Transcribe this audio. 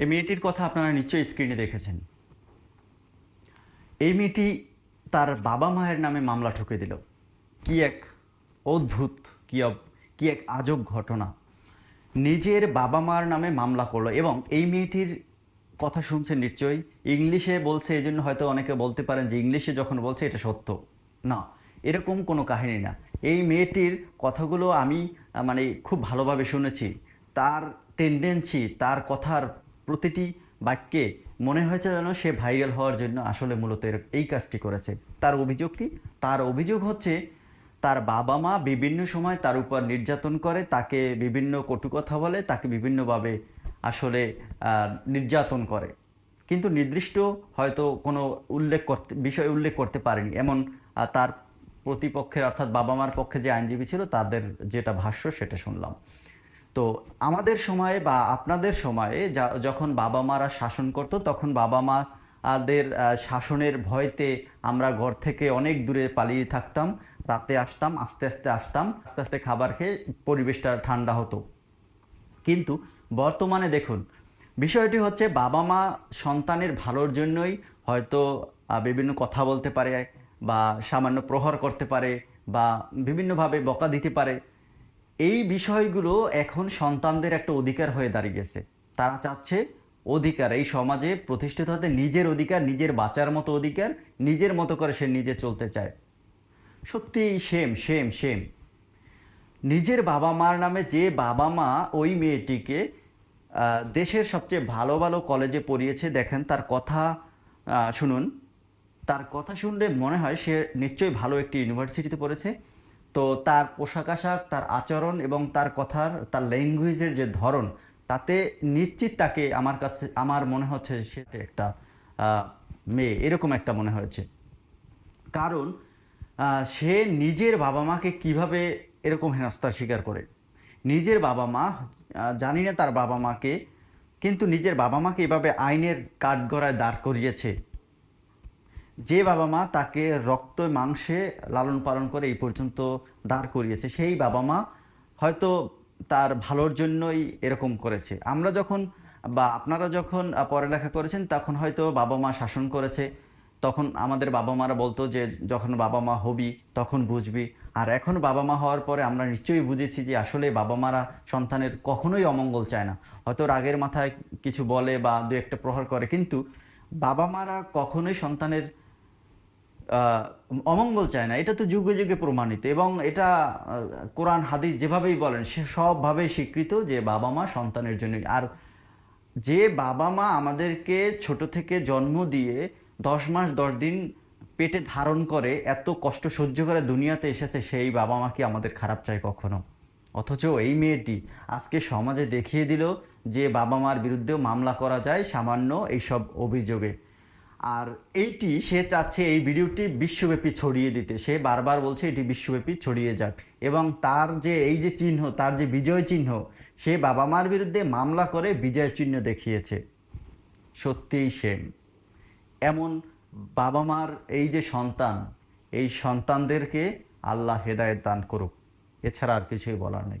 এই মেয়েটির কথা আপনারা নিশ্চয়ই স্ক্রিনে দেখেছেন। এই মেয়েটি তার বাবা মায়ের নামে মামলা ঠুকে দিল। কি এক অদ্ভুত, কি কি এক আজব ঘটনা। নিজের বাবা মার নামে মামলা করল এবং এই মেয়েটির কথা শুনছেন নিশ্চয়ই। ইংলিশে বলছে এই জন্য হয়তো অনেকে বলতে পারেন যে ইংলিশে যখন বলছে এটা সত্য। না, এরকম কোনো কাহিনী না। এই মেয়েটির কথাগুলো আমি মানে খুব ভালোভাবে শুনেছি। তার টেন্ডেন্সি তার কথার প্রতিটি বাক্যে মনে হয়েছে যেন সে ভাইরাল হওয়ার জন্য আসলে মূলত এই কাজটি করেছে। তার অভিযোগ কি? তার অভিযোগ হচ্ছে, তার বাবা মা বিভিন্ন সময় তার উপর নির্যাতন করে, তাকে বিভিন্ন কটু কথা বলে, তাকে বিভিন্নভাবে আসলে নির্যাতন করে। কিন্তু নির্দিষ্ট হয়তো কোনো উল্লেখ করতে বিষয় উল্লেখ করতে পারেনি। এমন তার প্রতিপক্ষের অর্থাৎ বাবা মার পক্ষে যে আইনজীবী ছিল, তাদের যেটা ভাষ্য সেটা শুনলাম। তো আমাদের সময়ে বা আপনাদের সময়ে যখন বাবা মারা শাসন করতো তখন বাবা মাদের আহ, শাসনের ভয়তে আমরা ঘর থেকে অনেক দূরে পালিয়ে থাকতাম রাতে আসতাম আস্তে আস্তে আসতাম আস্তে আস্তে খাবার খেয়ে পরিবেশটা ঠান্ডা হতো। কিন্তু বর্তমানে দেখুন বিষয়টি হচ্ছে বাবা মা সন্তানের ভালোর জন্যই হয়তো বিভিন্ন কথা বলতে পারে বা সামান্য প্রহর করতে পারে বা বিভিন্নভাবে বকা দিতে পারে। এই বিষয়গুলো এখন সন্তানদের একটা অধিকার হয়ে দাঁড়িয়েছে তারা চাচ্ছে অধিকার, এই সমাজে প্রতিষ্ঠিত হতে নিজের অধিকার, নিজের বাঁচার মতো অধিকার, নিজের মতো করে সে নিজে চলতে চায়। সত্যি সেম সেম সেম। নিজের বাবা মার নামে যে বাবা মা ওই মেয়েটিকে দেশের সবচেয়ে ভালো ভালো কলেজে পড়িয়েছে, দেখেন তার কথা শুনুন। তার কথা শুনলে মনে হয় সে নিশ্চয়ই ভালো একটি ইউনিভার্সিটিতে পড়েছে। তো তার পোশাক আশাক, তার আচরণ এবং তার কথার, তার ল্যাঙ্গুয়েজের যে ধরন, তাতে নিশ্চিত তাকে আমার কাছে, আমার মনে হচ্ছে সে একটা মেয়ে, এরকম একটা মনে হয়েছে। কারণ সে নিজের বাবা মাকে কীভাবে এরকম হেনস্থার স্বীকার করে? নিজের বাবা মা জানি না তার বাবা মাকে, কিন্তু নিজের বাবা মাকে এভাবে আইনের কাঠগড়ায় দাঁড় করিয়েছে। যে বাবা মা তাকে রক্ত, মাংসে লালন পালন করে এই পর্যন্ত দাঁড় করিয়েছে, সেই বাবা মা হয়তো তার ভালোর জন্যই এরকম করেছে। আমরা যখন বা আপনারা যখন পড়ালেখা করেছেন, তখন হয়তো বাবা মা শাসন করেছে। তখন আমাদের বাবা মারা বলতো যে, যখন বাবা মা হবি, তখন বুঝবি। আর এখন বাবা মা হওয়ার পরে আমরা নিশ্চয়ই বুঝেছি যে, আসলে বাবা মারা সন্তানের কখনোই অমঙ্গল চায় না। হয়তো রাগের মাথায় কিছু বলে বা দু একটা প্রহার করে, কিন্তু বাবা মারা কখনোই সন্তানের অমঙ্গল চায় না। এটা তো যুগে যুগে প্রমাণিত এবং এটা কোরআন, হাদিস যেভাবেই বলেন, সে সবভাবেই স্বীকৃত যে বাবা মা সন্তানের জন্য আর যে বাবা মা আমাদেরকে ছোট থেকে জন্ম দিয়ে দশ মাস, দশ দিন পেটে ধারণ করে, এত কষ্ট সহ্য করে দুনিয়াতে এসেছে, সেই বাবা মা কি আমাদের খারাপ চায় কখনো? অথচ এই মেয়েটি আজকে সমাজে দেখিয়ে দিল যে বাবা মার বিরুদ্ধেও মামলা করা যায় সামান্য এইসব অভিযোগে। আর এইটি সে চাচ্ছে এই ভিডিওটি বিশ্বব্যাপী ছড়িয়ে দিতে। সে বারবার বলছে এটি বিশ্বব্যাপী ছড়িয়ে যাক। এবং তার যে এই যে চিহ্ন, তার যে বিজয় চিহ্ন, সে বাবা মার বিরুদ্ধে মামলা করে বিজয় চিহ্ন দেখিয়েছে। সত্যিই সেম এমন বাবা মার এই যে সন্তান, এই সন্তানদেরকে আল্লাহ হেদায়েত দান করুক। এছাড়া আর কিছুই বলার নেই।